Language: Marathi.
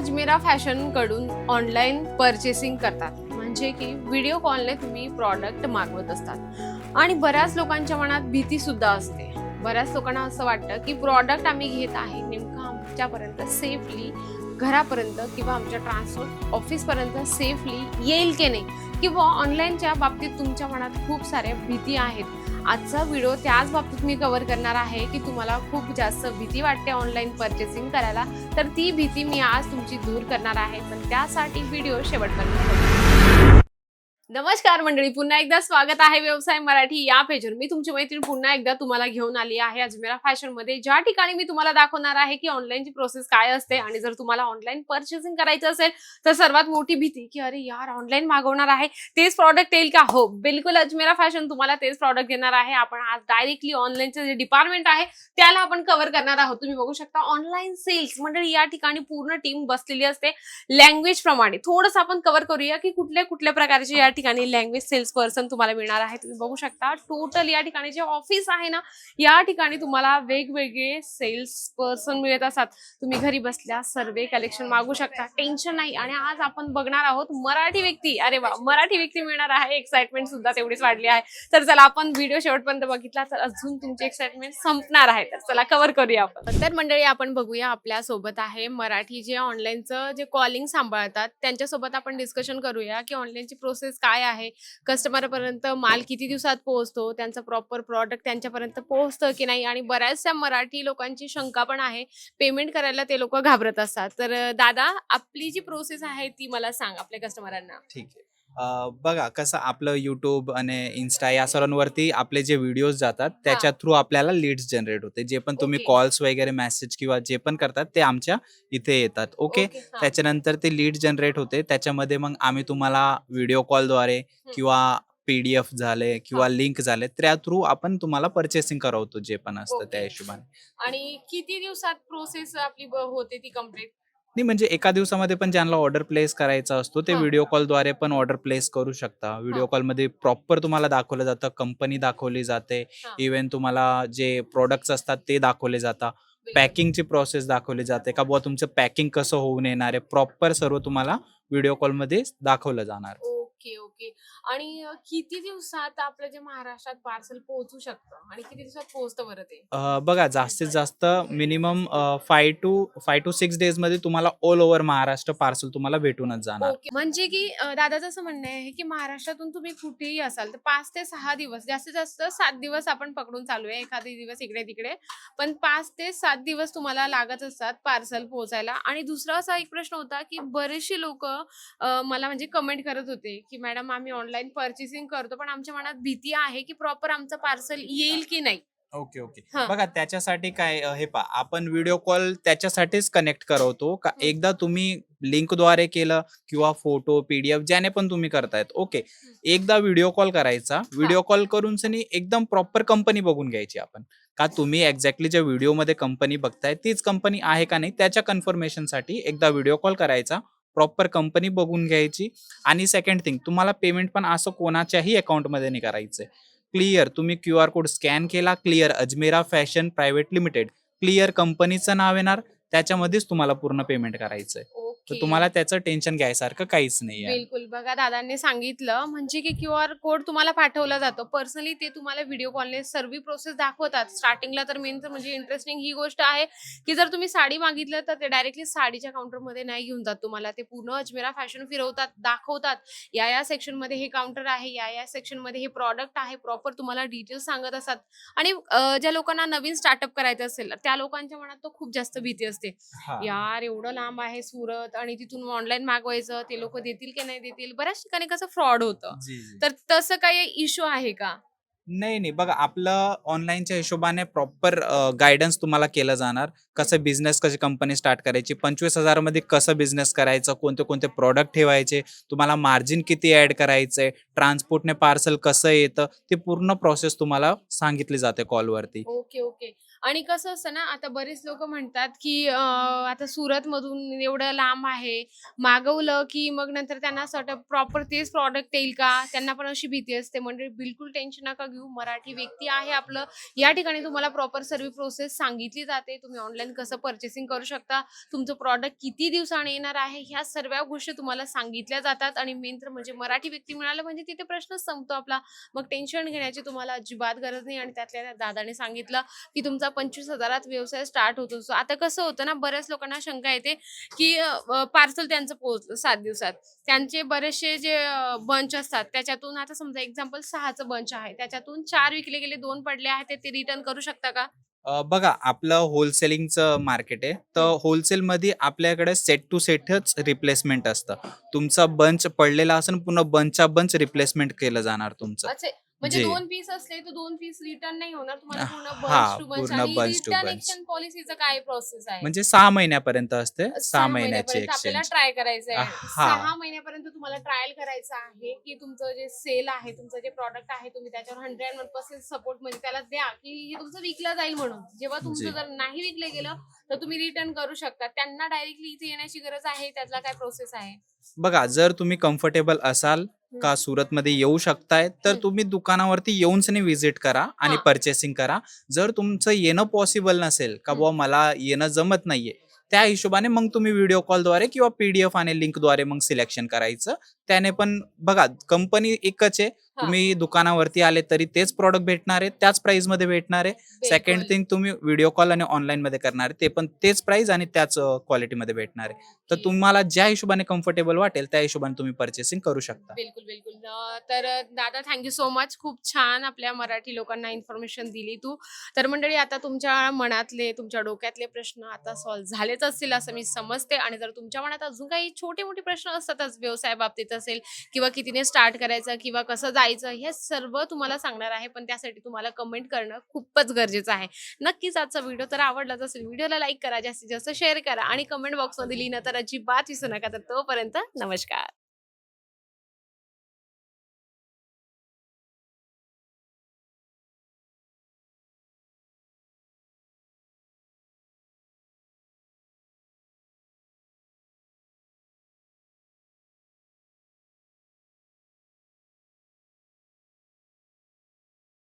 अजमेरा फॅशनकडून ऑनलाईन परचेसिंग करतात. म्हणजे की व्हिडिओ कॉलने तुम्ही प्रॉडक्ट मागवत असतात. आणि बऱ्याच लोकांच्या मनात भीती सुद्धा असते. बऱ्याच लोकांना असं वाटतं की प्रॉडक्ट आम्ही घेत आहे नेमकं आमच्यापर्यंत सेफली घरापर्यंत किंवा आमच्या ट्रान्सपोर्ट ऑफिसपर्यंत सेफली येईल की नाही? किंवा ऑनलाईनच्या बाबतीत तुमच्या मनात खूप साऱ्या भीती आहेत. आजचा व्हिडिओ त्याच बाबतीत मी कव्हर करणार आहे की तुम्हाला खूप जास्त भीती वाटते ऑनलाईन परचेसिंग करायला तर ती भीती मी आज तुमची दूर करणार आहे पण त्यासाठी व्हिडिओ शेवटपर्यंत बघा. नमस्कार मंडळी पुन्हा एकदा स्वागत आहे व्यवसाय मराठी या पेजवर मी तुमची मैत्रीण पुन्हा एकदा तुम्हाला घेऊन आली आहे अजमेरा फॅशनमध्ये. ज्या ठिकाणी मी तुम्हाला दाखवणार आहे की ऑनलाईनची प्रोसेस काय असते आणि जर तुम्हाला ऑनलाईन परचेसिंग करायचं असेल तर सर्वात मोठी भीती की अरे यार ऑनलाईन मागवणार आहे तेच प्रॉडक्ट येईल का? हो बिलकुल अजमेरा फॅशन तुम्हाला तेच प्रॉडक्ट देणार आहे. आपण आज डायरेक्टली ऑनलाईनचं जे डिपार्टमेंट आहे त्याला आपण कव्हर करणार आहोत. तुम्ही बघू शकता ऑनलाईन सेल्स मंडळी या ठिकाणी पूर्ण टीम बसलेली असते. लँग्वेज प्रमाणे. थोडंसं आपण कव्हर करूया की कुठल्या कुठल्या प्रकारचे या ठिकाणी लँग्वेज सेल्स पर्सन तुम्हाला मिळणार आहे. तुम्ही बघू शकता टोटल या ठिकाणी जे ऑफिस आहे ना या ठिकाणी तुम्हाला वेगवेगळे सेल्स पर्सन मिळत असतात. तुम्ही घरी बसल्या सर्वे कलेक्शन मागू शकता. टेन्शन नाही. आणि आज आपण बघणार आहोत मराठी व्यक्ती. अरे वा मराठी व्यक्ती मिळणार आहे. एक्साइटमेंट सुद्धा तेवढीच वाढली आहे. तर चला आपण व्हिडिओ शेवटपर्यंत बघितला. तर अजून तुमची एक्साइटमेंट संपणार आहे. तर चला कव्हर करूया आपण. तर मंडळी आपण बघूया आपल्यासोबत आहे मराठी जे ऑनलाईनचं जे कॉलिंग सांभाळतात त्यांच्यासोबत आपण डिस्कशन करूया की ऑनलाईनची प्रोसेस काय काय आहे? कस्टमर पर्यंत माल किती दिवसात पोहोचतो? त्यांचं प्रॉपर प्रॉडक्ट त्यांच्यापर्यंत पोहोचतं की नाही? आणि बऱ्याचशा मराठी लोकांची शंका पण आहे. पेमेंट करायला ते लोक घाबरत असतात. तर दादा आपली जी प्रोसेस आहे ती मला सांग आपल्या कस्टमरांना ठीक आहे. अं, बघा कसं आपलं युट्यूब आणि इन्स्टा या सर्वांवरती आपले जे व्हिडिओज जातात त्याच्या थ्रू आपल्याला लीड्स जनरेट होते. जे पण तुम्ही. कॉल्स वगैरे मेसेज किंवा जे पण करतात ते आमच्या इथे येतात. ओके? हा. त्याच्यानंतर ते लीड जनरेट होते. त्याच्यामध्ये मग आम्ही तुम्हाला व्हिडिओ कॉलद्वारे किंवा पीडीएफ झाले किंवा लिंक झाले त्या थ्रू आपण तुम्हाला परचेसिंग करवतो जे पण असतं त्या. हिशोबाने. आणि किती दिवसात प्रोसेस आपली ब- होते ती कंप्लीट नाही म्हणजे एका दिवसामध्ये पण ज्यांना ऑर्डर प्लेस करायचा असतो ते हा. व्हिडिओ कॉलद्वारे पण ऑर्डर प्लेस करू शकता. व्हिडिओ कॉलमध्ये प्रॉपर तुम्हाला दाखवलं जातं कंपनी दाखवली जाते हा. इव्हन तुम्हाला जे प्रोडक्ट्स असतात ते दाखवले जातात. पॅकिंगची प्रोसेस दाखवली जाते का बुवा तुमचं पॅकिंग कसं होऊन येणार आहे प्रॉपर सर्व तुम्हाला व्हिडिओ कॉलमध्ये दाखवलं जाणार. ओके ओके आणि किती दिवसात आपलं जे महाराष्ट्रात पार्सल पोहोचू शकतं? आणि किती दिवसात पोहोचतं बरं ते? बघा जास्तीत जास्त minimum five two five two six डेजमध्ये तुम्हाला ऑल ओव्हर महाराष्ट्र पार्सल तुम्हाला भेटूनच जाणार. ओके म्हणजे की अं, दादाचं असं म्हणणं आहे की महाराष्ट्रातून तुम्ही कुठेही असाल तर पाच ते सहा दिवस जास्तीत जास्त सात दिवस आपण पकडून चालू आहे एखादी दिवस इकडे तिकडे. पण पाच ते सात दिवस तुम्हाला लागत असतात पार्सल पोहोचायला. आणि दुसरा असा एक प्रश्न होता की बरेचसे लोक मला म्हणजे कमेंट करत होते की मॅडम आम्ही ऑनलाईन परचेसिंग करतो पण आमच्या मनात भीती आहे की प्रॉपर आमचं पार्सल येईल की नाही. ओके ओके हा. बघा त्याच्यासाठी काय अ, हे पा आपण व्हिडिओ कॉल त्याच्यासाठीच कनेक्ट करवतो का. एकदा तुम्ही लिंकद्वारे केलं किंवा फोटो पीडीएफ ज्याने पण तुम्ही करतायत. ओके एकदा व्हिडिओ कॉल करायचा. व्हिडिओ कॉल करून सनी एकदम प्रॉपर कंपनी बघून घ्यायची आपण. का तुम्ही एक्झॅक्टली ज्या व्हिडिओमध्ये कंपनी बघताय तीच कंपनी आहे का नाही त्याच्या कन्फर्मेशनसाठी एकदा व्हिडिओ कॉल करायचा. प्रॉपर कंपनी बघून घ्यायची. आणि सेकंड थिंग तुम्हाला पेमेंट पण असं कोणाच्याही अकाउंटमध्ये नाही करायचंय. क्लिअर तुम्ही क्यू आर कोड स्कॅन केला clear Ajmera Fashion Private Limited clear कंपनीचं नाव येणार त्याच्यामध्येच तुम्हाला पूर्ण पेमेंट करायचंय. तर तुम्हाला त्याचं टेन्शन घ्यायसारखं काहीच नाही आहे. बिलकुल. बघा दादांनी सांगितलं म्हणजे की क्यू आर कोड तुम्हाला पाठवला जातो. पर्सनली ते तुम्हाला व्हिडिओ कॉलने सर्व प्रोसेस दाखवतात. स्टार्टिंगला तर मेन म्हणजे इंटरेस्टिंग ही गोष्ट आहे की जर तुम्ही साडी मागितलं तर ते डायरेक्टली साडीच्या काउंटरमध्ये नाही घेऊन जात तुम्हाला. ते पूर्ण अजमेरा फॅशन फिरवतात दाखवतात. या या सेक्शनमध्ये हे काउंटर आहे या या सेक्शनमध्ये हे प्रॉडक्ट आहे प्रॉपर तुम्हाला डिटेल्स सांगत असतात. आणि ज्या लोकांना नवीन स्टार्टअप करायचं असेल त्या लोकांच्या मनात तो खूप जास्त भीती असते. यार एवढं लांब आहे सुरत आणि तिथून ऑनलाईन मागवायचं ते लोक देतील की नाही देतील? बऱ्याच ठिकाणी कसं फ्रॉड होतं. जी, जी. तर तसं काही इश्यू आहे का? नाही नाही. बघा आपलं ऑनलाईनच्या हिशोबाने प्रॉपर गायडन्स तुम्हाला केलं जाणार. कसं बिझनेस कशी कंपनी स्टार्ट करायची पंचवीस हजारमध्ये कसं बिझनेस करायचं कोणते कोणते प्रॉडक्ट ठेवायचे तुम्हाला मार्जिन किती ऍड करायचंय ट्रान्सपोर्टने पार्सल कसं येतं ते पूर्ण प्रोसेस तुम्हाला सांगितली जाते कॉलवरती ओके ओके. आणि कसं असतं ना आता बरेच लोक म्हणतात की आता सुरत मधून एवढं लांब आहे मागवलं की मग नंतर त्यांना असं प्रॉपर तेच प्रॉडक्ट येईल का? त्यांना पण अशी भीती असते. म्हणजे बिलकुल टेन्शन नका घेऊ. मराठी व्यक्ती आहे आपलं. या ठिकाणी तुम्हाला प्रॉपर सर्व प्रोसेस सांगितली जाते. तुम्ही ऑनलाईन कसं परचेसिंग करू शकता. तुमचं प्रॉडक्ट किती दिवसाने येणार आहे ह्या सर्व गोष्टी तुम्हाला सांगितल्या जातात. आणि मेन तर म्हणजे मराठी व्यक्ती मिळालं म्हणजे तिथे प्रश्नच संपतो आपला. मग टेन्शन घेण्याची तुम्हाला अजिबात गरज नाही. आणि त्यातल्या त्यात दादाने सांगितलं की तुमचा पंचवीस हजारात व्यवसाय स्टार्ट होतो. आता कसं होतं ना बऱ्याच लोकांना शंका येते की पार्सल त्यांचं पोहोचलं सात दिवसात. त्यांचे बरेचसे जे बंच असतात त्याच्यातून आता समजा एक्झाम्पल सहाचं बंच आहे. त्याच्यातून चार विकले गेले दोन पडले आहेत ते रिटर्न करू शकता का? बघा आपलं होलसेलिंगचं मार्केट आहे. तर होलसेलमध्ये आपल्याकडे सेट टू सेटच रिप्लेसमेंट असतं. तुमचा बंच पडलेला असेल पुन्हा बंचचा बंच रिप्लेसमेंट केलं जाणार तुमचं. म्हणजे. दोन पीस असले तर दोन पीस रिटर्न नाही होणार तुम्हाला पूर्ण बंच टू बंच पॉलिसीचं काय प्रोसेस आहे? म्हणजे सहा महिन्यापर्यंत असते सहा महिन्याची महिन्यापर्यंत आपल्याला ट्राय करायचं आहे. सहा महिन्यापर्यंत तुम्हाला ट्रायल करायचं आहे की तुमचं जे सेल आहे तुमचं जे प्रॉडक्ट आहे तुम्ही त्याच्यावर हंड्रेड वन पर्सेंट सपोर्टमध्ये त्याला द्या की हे तुमचं विकलं जाईल म्हणून. जेव्हा तुमचं. जर नाही विकलं गेलं तर तुम्ही रिटर्न करू शकता. त्यांना डायरेक्टली इथे येण्याची गरज आहे त्यातला काय प्रोसेस आहे? बघा जर तुम्ही कम्फर्टेबल असाल का सुरतमध्ये येऊ शकताय तर. तुम्ही दुकानावरती येऊनच व्हिजिट करा आणि. परचेसिंग करा जर तुमचं येणं पॉसिबल नसेल का. बुवा मला येणं जमत नाहीये त्या हिशोबाने मग तुम्ही व्हिडिओ कॉलद्वारे किंवा पीडीएफ आणि लिंकद्वारे मग सिलेक्शन करायचं त्याने पण बघा कंपनी एकच आहे तुम्ही दुकानावरती आले तरी तेच प्रॉडक्ट भेटणार आहे त्याच प्राइसमध्ये भेटणार आहे. सेकंड. थिंग तुम्ही व्हिडिओ कॉल आणि ऑनलाईन मध्ये करणार आहे ते पण तेच प्राइस आणि त्याच क्वालिटी मध्ये भेटणार आहे. तर. तुम्हाला ज्या हिशोबाने कम्फर्टेबल वाटेल त्या हिशोबाने तुम्ही परचेसिंग करू शकता. बिलकुल बिलकुल. तर दादा थँक्यू सो मच खूप छान आपल्या मराठी लोकांना इन्फॉर्मेशन दिली तू. तर मंडळी आता तुमच्या मनातले तुमच्या डोक्यातले प्रश्न आता सॉल्व्ह झालेच असतील असं मी समजते. आणि जर तुमच्या मनात अजून काही छोटे मोठे प्रश्न असतातच व्यवसाय बाबतीत असेल किंवा कितीने स्टार्ट करायचं किंवा कसं जायचं हे सर्व तुम्हाला सांगणार आहे. पण त्यासाठी तुम्हाला कमेंट करणं खूपच गरजेचं आहे. नक्कीच आजचा व्हिडिओ तर आवडलाच असेल व्हिडिओला लाईक करा जास्तीत जास्त शेअर करा आणि कमेंट बॉक्समध्ये लिहिणं तर अजिबात विसरू नका. तर तोपर्यंत नमस्कार.